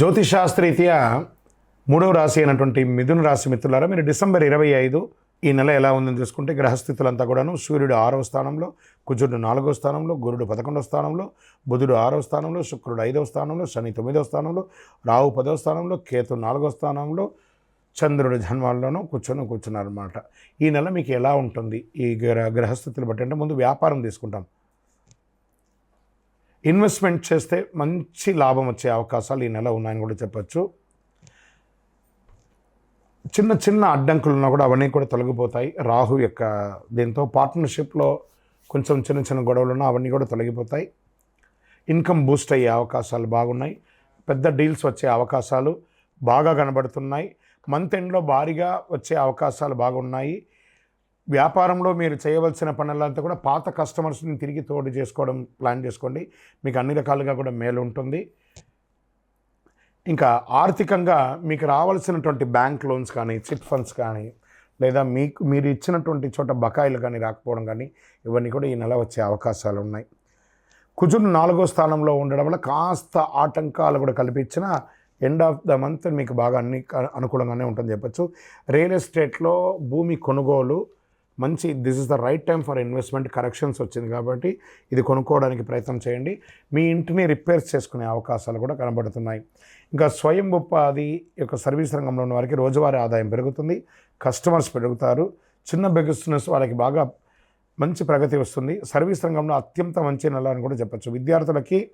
జ్యోతిషాస్త్రీత్యా మూడవ రాశి అయినటువంటి మిథున రాశి మిత్రులారా మీరు డిసెంబర్ ఇరవై ఐదు ఈ నెల ఎలా ఉందని చూసుకుంటే గ్రహస్థితులంతా కూడాను సూర్యుడు ఆరవ స్థానంలో కుజుడు నాలుగో స్థానంలో గురుడు పదకొండవ స్థానంలో బుధుడు ఆరవ స్థానంలో శుక్రుడు ఐదవ స్థానంలో శని తొమ్మిదవ స్థానంలో రాహు పదవ స్థానంలో కేతు నాలుగో స్థానంలో చంద్రుడి జన్మాల్లోనూ కూర్చొని కూర్చున్నారన్నమాట. ఈ నెల మీకు ఎలా ఉంటుంది? ఈ గ్రహ గ్రహస్థితులు బట్టి అంటే ముందు వ్యాపారం తీసుకుంటాం. ఇన్వెస్ట్మెంట్ చేస్తే మంచి లాభం వచ్చే అవకాశాలు ఈ నెల ఉన్నాయని కూడా చెప్పచ్చు. చిన్న చిన్న అడ్డంకులు ఉన్నా కూడా అవన్నీ కూడా తొలగిపోతాయి. రాహు యొక్క దీంతో పార్ట్నర్షిప్లో కొంచెం చిన్న చిన్న గొడవలు ఉన్నా అవన్నీ కూడా తొలగిపోతాయి. ఇన్కమ్ బూస్ట్ అయ్యే అవకాశాలు బాగున్నాయి. పెద్ద డీల్స్ వచ్చే అవకాశాలు బాగా కనబడుతున్నాయి. మంత్ ఎండ్లో భారీగా వచ్చే అవకాశాలు బాగున్నాయి. వ్యాపారంలో మీరు చేయవలసిన పనులంతా కూడా పాత కస్టమర్స్ని తిరిగి తోడు చేసుకోవడం ప్లాన్ చేసుకోండి. మీకు అన్ని రకాలుగా కూడా మేలు ఉంటుంది. ఇంకా ఆర్థికంగా మీకు రావాల్సినటువంటి బ్యాంక్ లోన్స్ కానీ చిట్ ఫండ్స్ కానీ లేదా మీకు మీరు ఇచ్చినటువంటి చోట బకాయిలు కానీ రాకపోవడం కానీ ఇవన్నీ కూడా ఈ నెల వచ్చే అవకాశాలు ఉన్నాయి. కుజుడు నాలుగో స్థానంలో ఉండడం వల్ల కాస్త ఆటంకాలు కూడా కల్పించిన ఎండ్ ఆఫ్ ద మంత్ మీకు బాగా అన్ని అనుకూలంగానే ఉంటుంది చెప్పచ్చు. రియల్ ఎస్టేట్లో భూమి కొనుగోలు మంచి this is the right time for investment corrections వచ్చింది కాబట్టి ఇది కొనుక్కోవడానికి ప్రయత్నం చేయండి. మీ ఇంటిని రిపేర్స్ చేసుకునే అవకాశాలు కూడా కనబడుతున్నాయి. ఇంకా స్వయం ఉపాధి యొక్క సర్వీస్ రంగంలో ఉన్న వారికి రోజువారీ ఆదాయం పెరుగుతుంది కస్టమర్స్ పెరుగుతారు చిన్న బిజినెస్ వాళ్ళకి బాగా మంచి ప్రగతి వస్తుంది. సర్వీస్ రంగంలో అత్యంత మంచి నెల అని కూడా చెప్పచ్చు. విద్యార్థులకి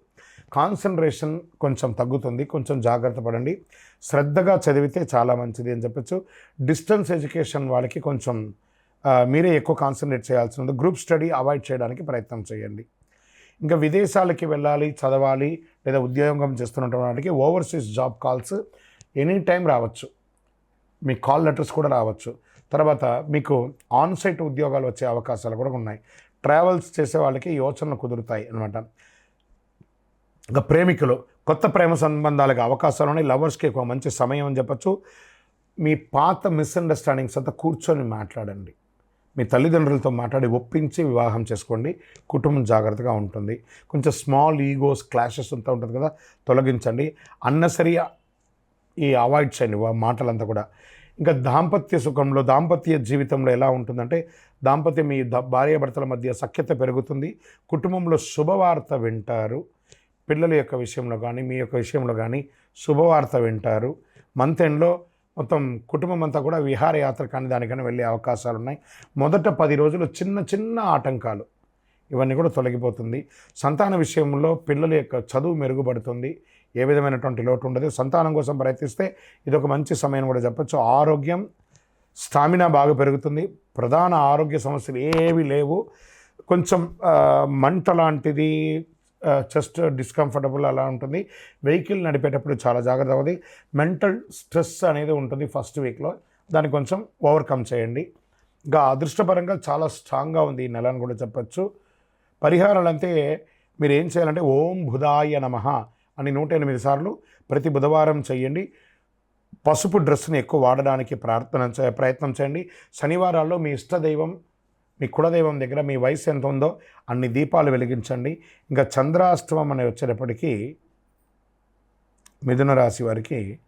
కాన్సన్ట్రేషన్ కొంచెం తగ్గుతుంది కొంచెం జాగ్రత్త పడండి. శ్రద్ధగా చదివితే చాలా మంచిది అని చెప్పచ్చు. డిస్టెన్స్ ఎడ్యుకేషన్ వాళ్ళకి కొంచెం మీరే ఎక్కువ కాన్సన్ట్రేట్ చేయాల్సి ఉంది గ్రూప్ స్టడీ అవాయిడ్ చేయడానికి ప్రయత్నం చేయండి. ఇంకా విదేశాలకి వెళ్ళాలి చదవాలి లేదా ఉద్యోగం చేస్తున్నటువంటి వాటికి overseas job calls any time రావచ్చు. మీ కాల్ లెటర్స్ కూడా రావచ్చు. తర్వాత మీకు ఆన్సైట్ ఉద్యోగాలు వచ్చే అవకాశాలు కూడా ఉన్నాయి. ట్రావెల్స్ చేసే వాళ్ళకి యోచనలు కుదురుతాయి అనమాట ఇంకా ప్రేమికులు కొత్త ప్రేమ సంబంధాలకు అవకాశాలు ఉన్నాయి. లవర్స్కి ఎక్కువ మంచి సమయం అని చెప్పచ్చు. మీ పాత మిస్అండర్స్టాండింగ్స్ అంతా కూర్చొని మాట్లాడండి. మీ తల్లిదండ్రులతో మాట్లాడి ఒప్పించి వివాహం చేసుకోండి. కుటుంబం జాగ్రత్తగా ఉంటుంది. కొంచెం స్మాల్ ఈగోస్ క్లాషెస్ అంతా ఉంటుంది కదా తొలగించండి. అన్నసరి ఈ అవాయిడ్ చేయండి మాటలంతా కూడా. ఇంకా దాంపత్య సుఖంలో దాంపత్య జీవితంలో ఎలా ఉంటుందంటే దాంపత్యం మీ ద- భార్యాభర్తల మధ్య సఖ్యత పెరుగుతుంది. కుటుంబంలో శుభవార్త వింటారు. పిల్లల యొక్క విషయంలో కానీ మీ యొక్క విషయంలో కానీ శుభవార్త వింటారు. మంత్ ఎండ్లో మొత్తం కుటుంబం అంతా కూడా విహారయాత్ర కానీ దానికైనా వెళ్ళే అవకాశాలు ఉన్నాయి మొదట పది రోజులు చిన్న చిన్న ఆటంకాలు ఇవన్నీ కూడా తొలగిపోతుంది. సంతాన విషయంలో పిల్లల యొక్క చదువు మెరుగుపడుతుంది. ఏ విధమైనటువంటి లోటు ఉండదు. సంతానం కోసం ప్రయత్నిస్తే ఇది ఒక మంచి సమయం కూడా చెప్పచ్చు. ఆరోగ్యం స్టామినా బాగా పెరుగుతుంది. ప్రధాన ఆరోగ్య సమస్యలు ఏవి లేవు. కొంచెం మంట లాంటిది చెస్ట్ డిస్కంఫర్టబుల్ అలా ఉంటుంది. వెహికల్ నడిపేటప్పుడు చాలా జాగ్రత్త అవుతుంది మెంటల్ స్ట్రెస్ అనేది ఉంటుంది ఫస్ట్ వీక్లో దాన్ని కొంచెం ఓవర్కమ్ చేయండి. ఇంకా అదృష్టపరంగా చాలా స్ట్రాంగ్గా ఉంది ఈ నెల అని కూడా చెప్పచ్చు. పరిహారాలు అంటే మీరు ఏం చేయాలంటే ఓం బుధాయ నమ అని నూట ఎనిమిది సార్లు ప్రతి బుధవారం చేయండి పసుపు డ్రెస్ని ఎక్కువ వాడడానికి ప్రార్థన ప్రయత్నం చేయండి. శనివారాల్లో మీ ఇష్టదైవం మీ కులదైవం దగ్గర మీ వయసు ఎంత ఉందో అన్ని దీపాలు వెలిగించండి. ఇంకా చంద్రాష్టమం అనే వచ్చేటప్పటికీ మిథున రాశి వారికి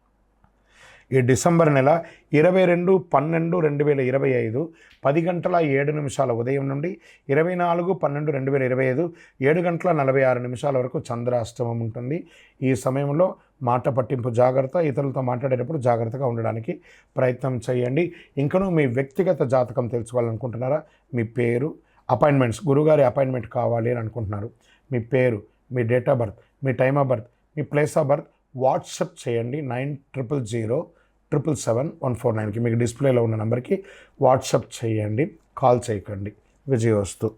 ఈ డిసెంబర్ నెల ఇరవై రెండు పన్నెండు రెండు వేల ఇరవై ఐదు పది గంటల ఏడు నిమిషాల ఉదయం నుండి ఇరవై నాలుగు పన్నెండు రెండు వేల ఇరవై ఐదు ఏడు గంటల నలభై ఆరు నిమిషాల వరకు చంద్రాష్టమం ఉంటుంది. ఈ సమయంలో మాట పట్టింపు జాగ్రత్త ఇతరులతో మాట్లాడేటప్పుడు జాగ్రత్తగా ఉండడానికి ప్రయత్నం చేయండి. ఇంకనూ మీ వ్యక్తిగత జాతకం తెలుసుకోవాలనుకుంటున్నారా? మీ పేరు అపాయింట్మెంట్స్ గురుగారి అపాయింట్మెంట్ కావాలి అని అనుకుంటున్నారు. మీ పేరు మీ డేట్ ఆఫ్ బర్త్ మీ టైమ్ ఆఫ్ బర్త్ మీ ప్లేస్ ఆఫ్ బర్త్ వాట్సప్ చేయండి nine triple zero triple seven one four నైన్కి మీకు డిస్ప్లేలో ఉన్న నెంబర్కి వాట్సప్ చేయండి కాల్ చేయకండి. విజయవస్తు.